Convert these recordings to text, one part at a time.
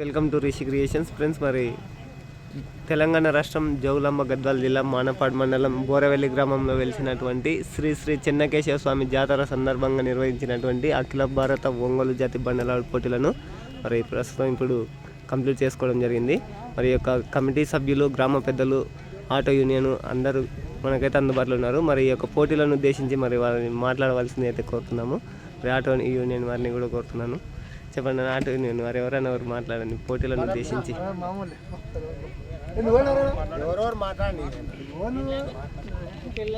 Welcome to Rishi creations. Friends మరి తెలంగాణ రాష్ట్రం జౌలమ్మ గద్వాల జిల్లా మానపాడు మండలం బోరవెల్లి గ్రామంలో వెలిసినటువంటి శ్రీ శ్రీ చెన్నకేశవ స్వామి జాతర సందర్భంగా నిర్వహించినటువంటి అఖిల భారత ఒంగోలు జాతి బండలాడు పోటీలను మరి ప్రస్తుతం ఇప్పుడు కంప్లీట్ చేసుకోవడం జరిగింది. మరి యొక్క కమిటీ సభ్యులు గ్రామ పెద్దలు ఆటో యూనియన్ అందరూ మనకైతే అందుబాటులో ఉన్నారు. మరి ఈ యొక్క పోటీలను ఉద్దేశించి మరి వారిని మాట్లాడవలసింది అయితే కోరుతున్నాము. మరి ఆటో యూనియన్ వారిని కూడా కోరుతున్నాను. చెప్పండి నా ఆటో యూనియన్ వారు ఎవరైనా ఎవరు మాట్లాడండి పోటీలను ఉద్దేశించి.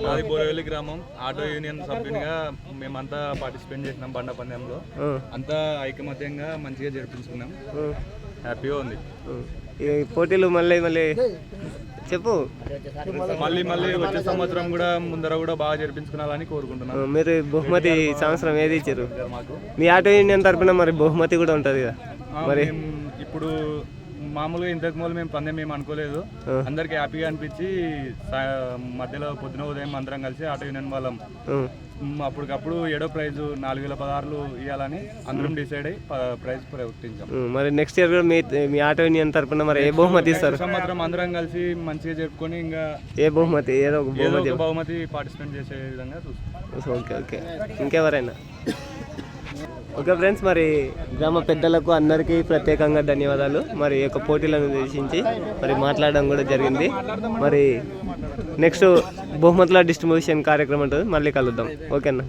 మాది బోరవెల్లి గ్రామం. ఆటో యూనియన్ సభ్యునిగా మేమంతా పార్టిసిపేట్ చేసినాం బండ పందెంలో. అంతా ఐకమత్యంగా మంచిగా జరిపించుకున్నాం. హ్యాపీగా ఉంది. ఈ పోటీలు మళ్ళీ మళ్ళీ చెప్పు. మళ్ళీ మళ్ళీ వచ్చే సంవత్సరం కూడా ముందర కూడా బాగా జరిపించుకోవాలని ఆ, కోరుకుంటున్నాం మీరు బహుమతి సంవత్సరం ఏది ఇచ్చారు? మీ ఆటో యూనియన్ తరపున మరి బహుమతి కూడా ఉంటుంది కదా మరి ఇప్పుడు మామూలుగా ఇంతకు ముందు మేము పందెం మేము అనుకోలేదు. అందరికి హ్యాపీగా అనిపించి మధ్యలో పొద్దున ఉదయం అందరం కలిసి ఆటో యూనియన్ వాళ్ళం. అప్పటికప్పుడు ఏడో ప్రైజ్ నాలుగు వేల పదహారులు ఇవ్వాలని అందరం డిసైడ్ అయ్యి ప్రైజ్ ప్రకటించాం. మరి నెక్స్ట్ ఇయర్ కూడా మీ మీ ఆటో యూనియన్ తరపున మరి ఏ బహుమతి ఇస్తారు? సంవత్సరం అందరం కలిసి మంచిగా జరుపుకొని ఇంకా ఏ బహుమతి ఏదో ఒక బహుమతి. బహుమతి పార్టిసిపేట్ చేసే విధంగా చూస్తాం. Okay okay. ఇంకెవరైనా? ఓకే ఫ్రెండ్స్ మరి గ్రామ పెద్దలకు అందరికీ ప్రత్యేకంగా ధన్యవాదాలు. మరి ఈ యొక్క పోటీలను ఉద్దేశించి మరి మాట్లాడడం కూడా జరిగింది. మరి నెక్స్ట్ బహుమతుల డిస్ట్రిబ్యూషన్ కార్యక్రమం ఉంటుంది. మళ్ళీ కలుద్దాం. ఓకేనా?